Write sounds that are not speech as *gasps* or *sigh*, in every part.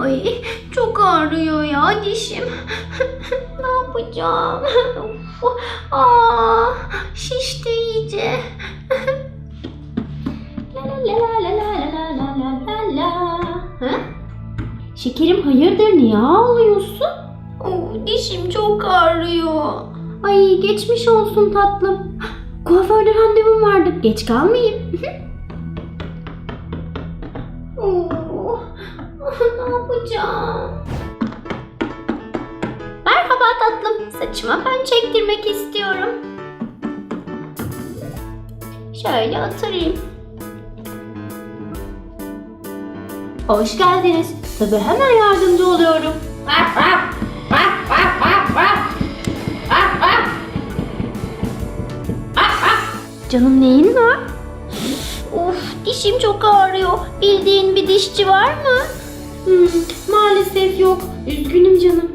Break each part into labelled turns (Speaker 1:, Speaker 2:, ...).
Speaker 1: Ay çok ağrıyor ya dişim. ne yapacağım? Aa, şişti iyice. la la la la la la la la la la.
Speaker 2: Şekerim hayırdır niye ağlıyorsun?
Speaker 1: Oh, dişim çok ağrıyor.
Speaker 2: Ay geçmiş olsun tatlım. Kuaförde randevum vardı. Geç kalmayayım. *laughs*
Speaker 1: ne yapacağım?
Speaker 2: Merhaba tatlım. Saçıma fön çektirmek istiyorum. Şöyle oturayım. Hoş geldiniz. Tabii hemen yardımcı oluyorum. Canım neyin var?
Speaker 1: Of, dişim çok ağrıyor. Bildiğin bir dişçi var mı?
Speaker 2: Hmm, maalesef yok. Üzgünüm canım.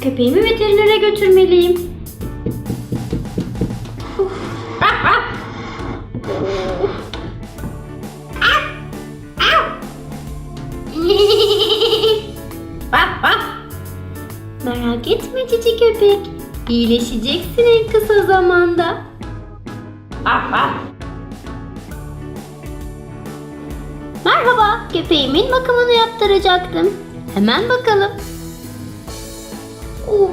Speaker 2: Köpeğimi veterinere götürmeliyim. Merak etme cici köpek. İyileşeceksin en kısa zamanda. Merhaba, köpeğimin bakımını yaptıracaktım. Hemen bakalım.
Speaker 1: Of,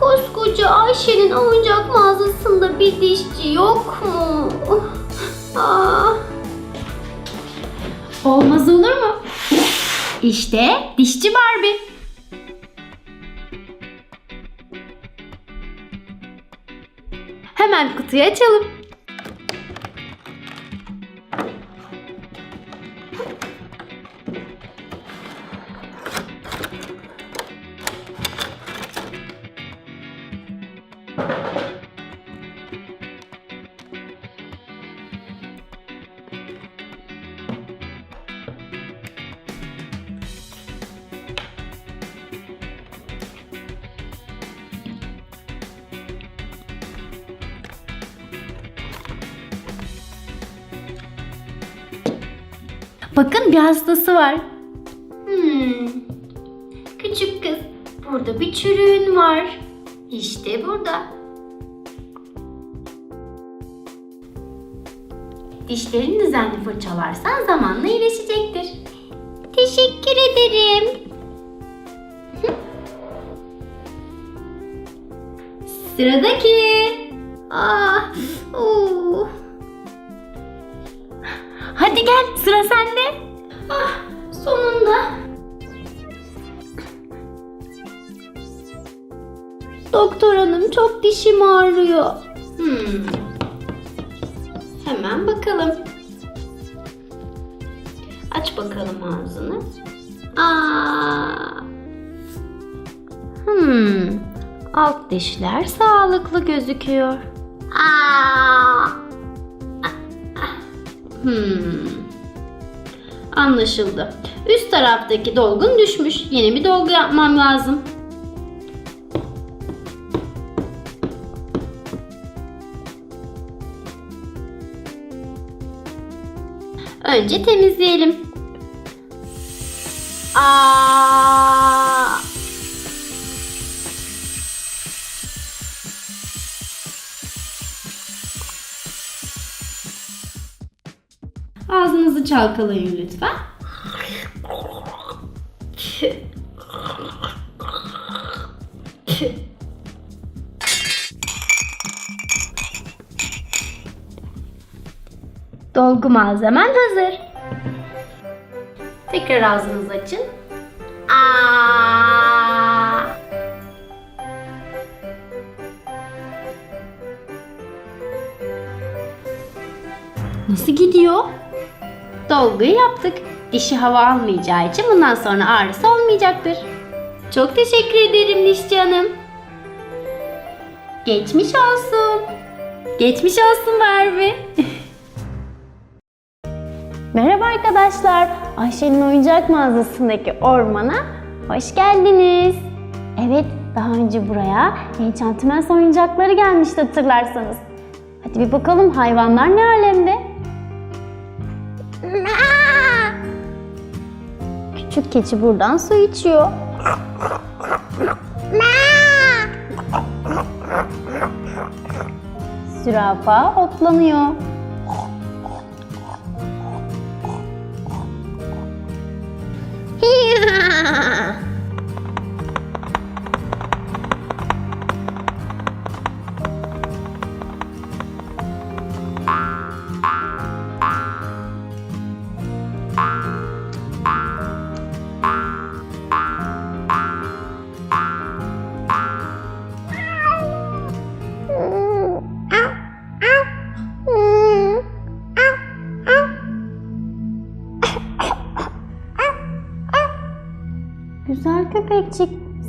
Speaker 1: koskoca Ayşe'nin oyuncak mağazasında bir dişçi yok mu? Aa,
Speaker 2: Olmaz olur mu? İşte dişçi Barbie. Hemen kutuyu açalım. Bakın bir hastası var.
Speaker 1: hmm. Küçük kız, burada bir çürüğün var. İşte burada.
Speaker 2: Dişlerini düzenli fırçalarsan zamanla iyileşecektir.
Speaker 1: Teşekkür ederim. *laughs*
Speaker 2: Sıradaki.
Speaker 1: Ah, oo.
Speaker 2: Hadi gel sıra sende.
Speaker 1: Ah, sonunda.
Speaker 2: Doktor hanım çok dişim ağrıyor.
Speaker 1: Hmm.
Speaker 2: Hemen bakalım. Aç bakalım ağzını. Aa. Hmm. Alt dişler sağlıklı gözüküyor.
Speaker 1: Aa.
Speaker 2: Hmm. Anlaşıldı. Üst taraftaki dolgun düşmüş. Yeni bir dolgu yapmam lazım. Önce temizleyelim. Aa! Ağzınızı çalkalayın lütfen. Dolgu malzemen hazır. Tekrar ağzınızı açın.
Speaker 1: Aa.
Speaker 2: Nasıl gidiyor? Dolguyu yaptık. Dişi hava almayacağı için bundan sonra ağrısı olmayacaktır. Çok teşekkür ederim dişçi hanım. Geçmiş olsun. Geçmiş olsun Barbie. *laughs* Merhaba arkadaşlar. Ayşe'nin oyuncak mağazasındaki ormana hoş geldiniz. Evet, daha önce buraya Enchantments oyuncakları gelmişti hatırlarsanız. Hadi bir bakalım hayvanlar ne alemde? Küçük keçi buradan su içiyor. Zürafa otlanıyor.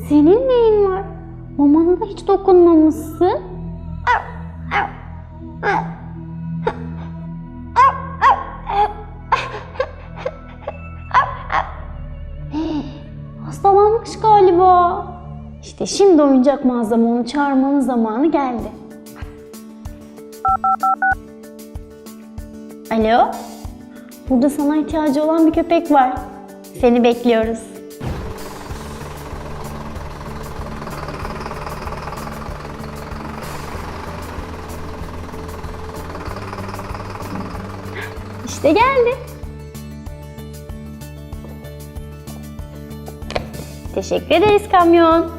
Speaker 2: Senin neyin var? Mamana da hiç dokunmamışsın. Hastalanmış galiba. İşte şimdi oyuncak mağazama onu çağırmanın zamanı geldi. Alo? Burada sana ihtiyacı olan bir köpek var. Seni bekliyoruz. İşte geldi. Teşekkür ederiz kamyon.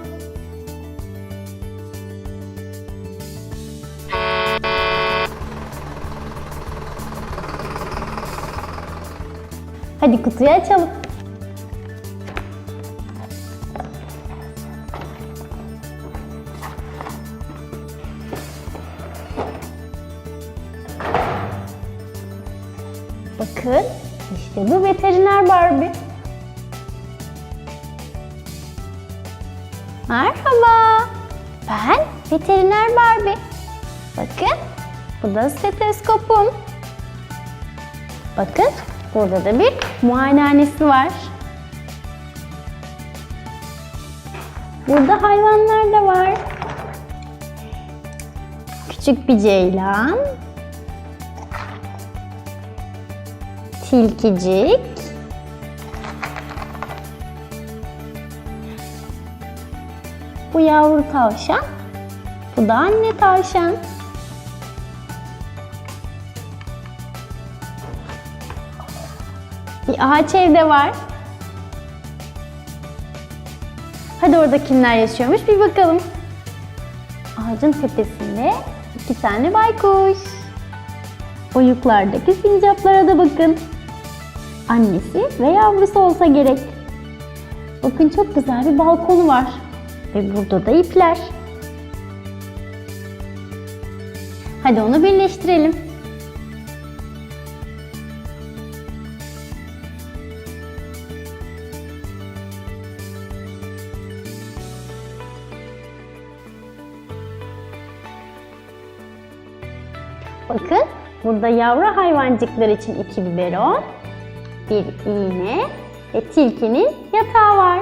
Speaker 2: Hadi kutuyu açalım. İşte bu veteriner Barbie. Merhaba. Ben veteriner Barbie. Bakın bu da steteskopum. Bakın burada da bir muayenehanesi var. Burada hayvanlar da var. Küçük bir ceylan, tilkicik, bu yavru tavşan, bu da anne tavşan. Bir ağaç evde var. Hadi orada kimler yaşıyormuş bir bakalım. Ağacın tepesinde iki tane baykuş. Oyuklardaki sincaplara da bakın. Annesi ve yavrusu olsa gerek. Bakın çok güzel bir balkonu var. Ve burada da ipler. Hadi onu birleştirelim. Bakın burada yavru hayvancıklar için iki biberon, bir iğne ve tilkinin yatağı var.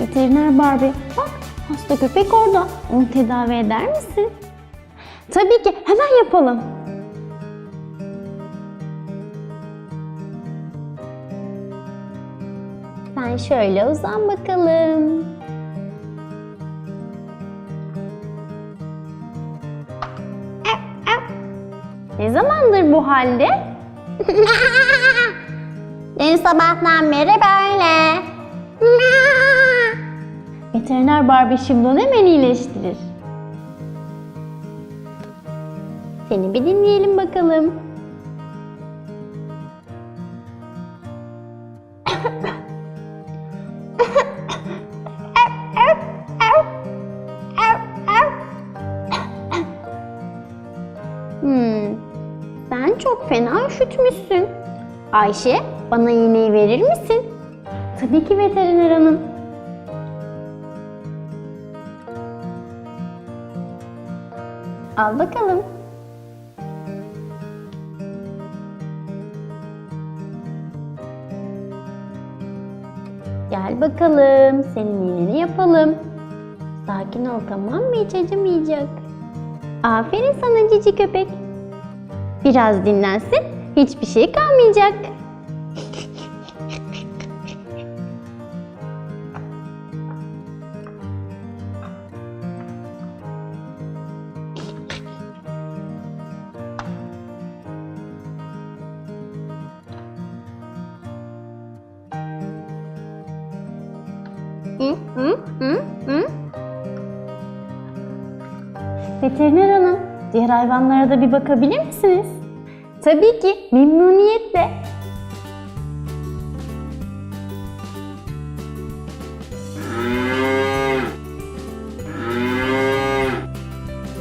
Speaker 2: Veteriner Barbie, bak hasta köpek orada. Onu tedavi eder misin? Tabii ki, hemen yapalım. Sen şöyle uzan bakalım. Ne zamandır bu halde? *laughs* Dün sabahtan beri böyle. *laughs* Veteriner Barbie şimdi onu hemen iyileştirir. Seni bir dinleyelim bakalım. Hmm, sen çok fena üşütmüşsün. Ayşe, bana iğneyi verir misin? Tabii ki veteriner hanım. Al bakalım. Gel bakalım. Senin iğneni yapalım. Sakin ol tamam mı? Hiç acımayacak. Aferin sana cici köpek. Biraz dinlensin. Hiçbir şey kalmayacak. Hı, hı, hı, hı. Veteriner hanım, diğer hayvanlara da bir bakabilir misiniz? Tabii ki, memnuniyetle.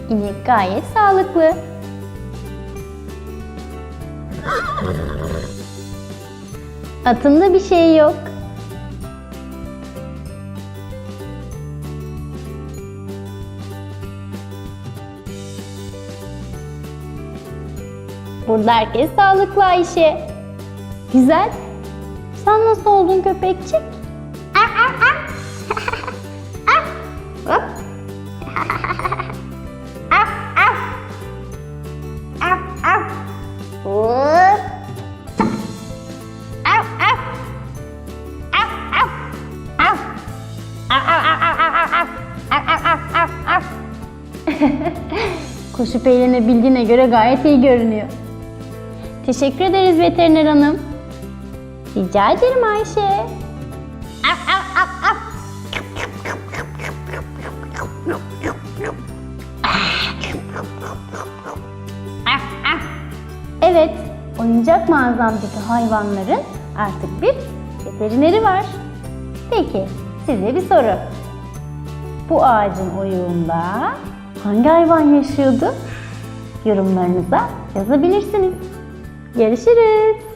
Speaker 2: İnek gayet sağlıklı. *gasps* Atında bir şey yok. Burada herkes sağlıklı Ayşe. Güzel. Sen nasıl oldun köpekçik? *laughs* Koşup eğlenebildiğine göre gayet iyi görünüyor. Teşekkür ederiz veteriner hanım. Rica ederim Ayşe. Evet, oyuncak mağazamdaki hayvanların artık bir veterineri var. Peki, size bir soru. Bu ağacın oyuğunda hangi hayvan yaşıyordu? Yorumlarınıza yazabilirsiniz. Görüşürüz.